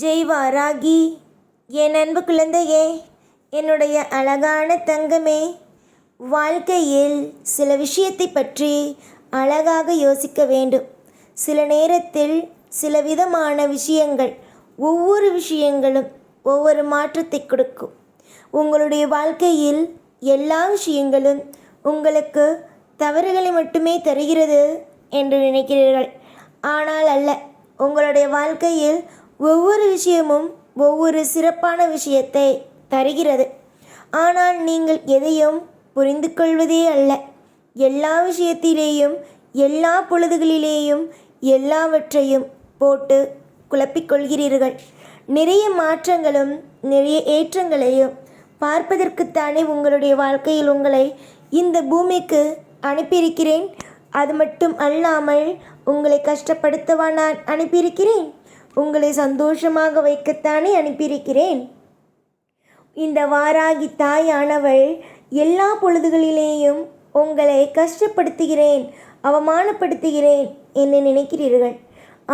ஜெய் வாராகி என் அன்பு குழந்தையே என்னுடைய அழகான தங்கமே வாழ்க்கையில் சில விஷயத்தை பற்றி அழகாக யோசிக்க வேண்டும். சில நேரத்தில் சில விதமான விஷயங்கள் ஒவ்வொரு விஷயங்களும் ஒவ்வொரு மாற்றத்தை கொடுக்கும். உங்களுடைய வாழ்க்கையில் எல்லா விஷயங்களும் உங்களுக்கு தவறுகளை மட்டுமே தருகிறது என்று நினைக்கிறீர்கள். ஆனால் அல்ல உங்களுடைய வாழ்க்கையில் ஒவ்வொரு விஷயமும் ஒவ்வொரு சிறப்பான விஷயத்தை தருகிறது. ஆனால் நீங்கள் எதையும் புரிந்து கொள்வதே அல்ல. எல்லா விஷயத்திலேயும் எல்லா பொழுதுகளிலேயும் எல்லாவற்றையும் போட்டு குழப்பிக்கொள்கிறீர்கள். நிறைய மாற்றங்களும் நிறைய ஏற்றங்களையும் பார்ப்பதற்குத்தானே உங்களுடைய வாழ்க்கையில் உங்களை இந்த பூமிக்கு அனுப்பியிருக்கிறேன். அது மட்டும் அல்லாமல் உங்களை கஷ்டப்படுத்தவா நான் அனுப்பியிருக்கிறேன்? உங்களை சந்தோஷமாக வைக்கத்தானே அனுப்பியிருக்கிறேன். இந்த வாராகி தாயானவள் எல்லா பொழுதுகளிலேயும் உங்களை கஷ்டப்படுத்துகிறேன் அவமானப்படுத்துகிறேன் என்று நினைக்கிறீர்கள்.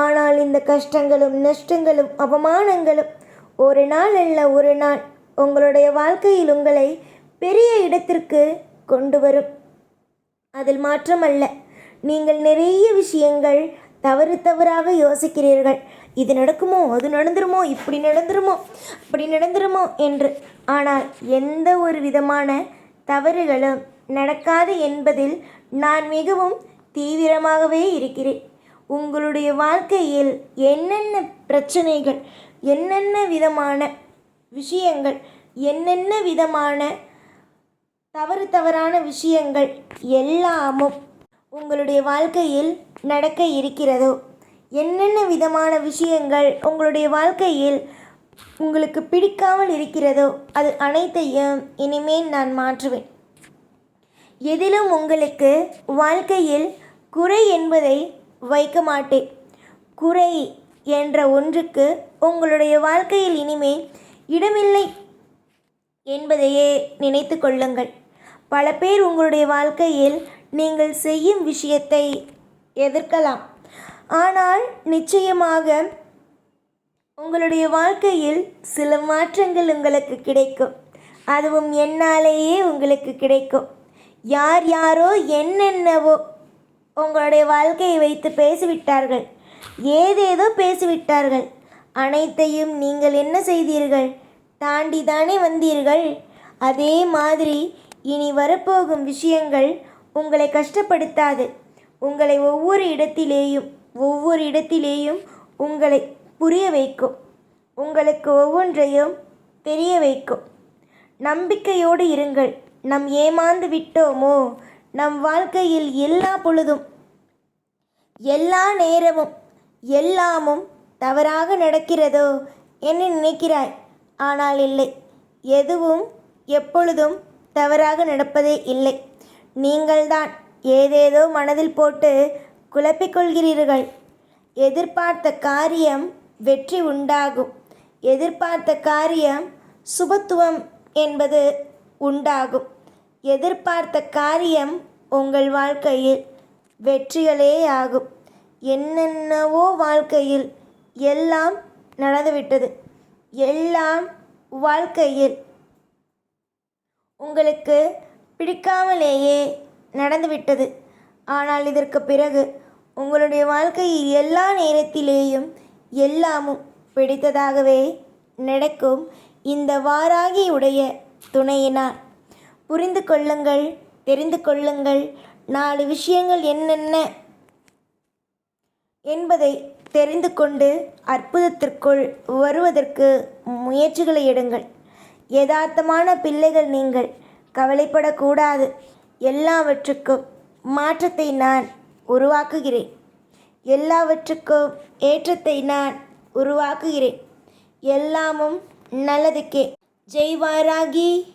ஆனால் இந்த கஷ்டங்களும் நஷ்டங்களும் அவமானங்களும் ஒரு நாள் அல்ல ஒரு நாள் உங்களுடைய வாழ்க்கையில் உங்களை பெரிய இடத்திற்கு கொண்டு வரும். அதில் மாற்றமல்ல. நீங்கள் நிறைய விஷயங்கள் தவறு தவறாக யோசிக்கிறீர்கள். இது நடக்குமோ? அது நடந்துருமோ? இப்படி நடந்துருமோ? அப்படி நடந்துருமோ? என்று. ஆனால் எந்த ஒரு விதமான தவறுகளும் நடக்காது என்பதில் நான் மிகவும் தீவிரமாகவே இருக்கிறேன். உங்களுடைய வாழ்க்கையில் என்னென்ன பிரச்சனைகள் என்னென்ன விதமான விஷயங்கள் என்னென்ன விதமான தவறு தவறான விஷயங்கள் எல்லாமும் உங்களுடைய வாழ்க்கையில் நடக்க இருக்கிறதோ என்னென்ன விதமான விஷயங்கள் உங்களுடைய வாழ்க்கையில் உங்களுக்கு பிடிக்காமல் இருக்கிறதோ அது அனைத்தையும் இனிமேல் நான் மாற்றுவேன். எதிலும் உங்களுக்கு வாழ்க்கையில் குறை என்பதை வைக்க மாட்டேன். குறை என்ற ஒன்றுக்கு உங்களுடைய வாழ்க்கையில் இனிமேல் இடமில்லை என்பதையே நினைத்து கொள்ளுங்கள். பல பேர் உங்களுடைய வாழ்க்கையில் நீங்கள் செய்யும் விஷயத்தை எதிர்க்கலாம். ஆனால் நிச்சயமாக உங்களுடைய வாழ்க்கையில் சில மாற்றங்கள் உங்களுக்கு கிடைக்கும். அதுவும் என்னாலேயே உங்களுக்கு கிடைக்கும். யார் யாரோ என்னென்னவோ உங்களுடைய வாழ்க்கையை வைத்து பேசிவிட்டார்கள். ஏதேதோ பேசிவிட்டார்கள். அனைத்தையும் நீங்கள் என்ன செய்தீர்கள்? தாண்டி தானே வந்தீர்கள். அதே மாதிரி இனி வரப்போகும் விஷயங்கள் உங்களை கஷ்டப்படுத்தாது. உங்களை ஒவ்வொரு இடத்திலேயும் ஒவ்வொரு இடத்திலேயும் உங்களை புரிய வைக்கும். உங்களுக்கு ஒவ்வொன்றையும் தெரிய வைக்கும். நம்பிக்கையோடு இருங்கள். நம் ஏமாந்து விட்டோமோ? நம் வாழ்க்கையில் எல்லா பொழுதும் எல்லா நேரமும் எல்லாமும் தவறாக நடக்கிறதோ என்று நினைக்கிறாய். ஆனால் இல்லை. எதுவும் எப்பொழுதும் தவறாக நடப்பதே இல்லை. நீங்கள்தான் ஏதேதோ மனதில் போட்டு குழப்பிக்கொள்கிறீர்கள். எதிர்பார்த்த காரியம் வெற்றி உண்டாகும். எதிர்பார்த்த காரியம் சுபத்துவம் என்பது உண்டாகும். எதிர்பார்த்த காரியம் உங்கள் வாழ்க்கையில் வெற்றிகளே ஆகும். என்னென்னவோ வாழ்க்கையில் எல்லாம் நடந்துவிட்டது. எல்லாம் வாழ்க்கையில் உங்களுக்கு பிடிக்காமலேயே நடந்துவிட்டது. ஆனால் இதற்கு பிறகு உங்களுடைய வாழ்க்கையில் எல்லா நேரத்திலேயும் எல்லாமும் பிடித்ததாகவே நடக்கும். இந்த வாராகியுடைய துணையினார். புரிந்து கொள்ளுங்கள் தெரிந்து கொள்ளுங்கள். நாலு விஷயங்கள் என்னென்ன என்பதை தெரிந்து கொண்டு அற்புதத்திற்குள் வருவதற்கு முயற்சிகளை எடுங்கள். யதார்த்தமான பிள்ளைகள் நீங்கள். கவலைப்படக்கூடாது. எல்லாவற்றுக்கும் மாற்றத்தை நான் உருவாக்குகிறேன். எல்லாவற்றுக்கும் ஏற்றத்தை நான் உருவாக்குகிறேன். எல்லாமும் நல்லதுக்கே. ஜெய்வாராகி.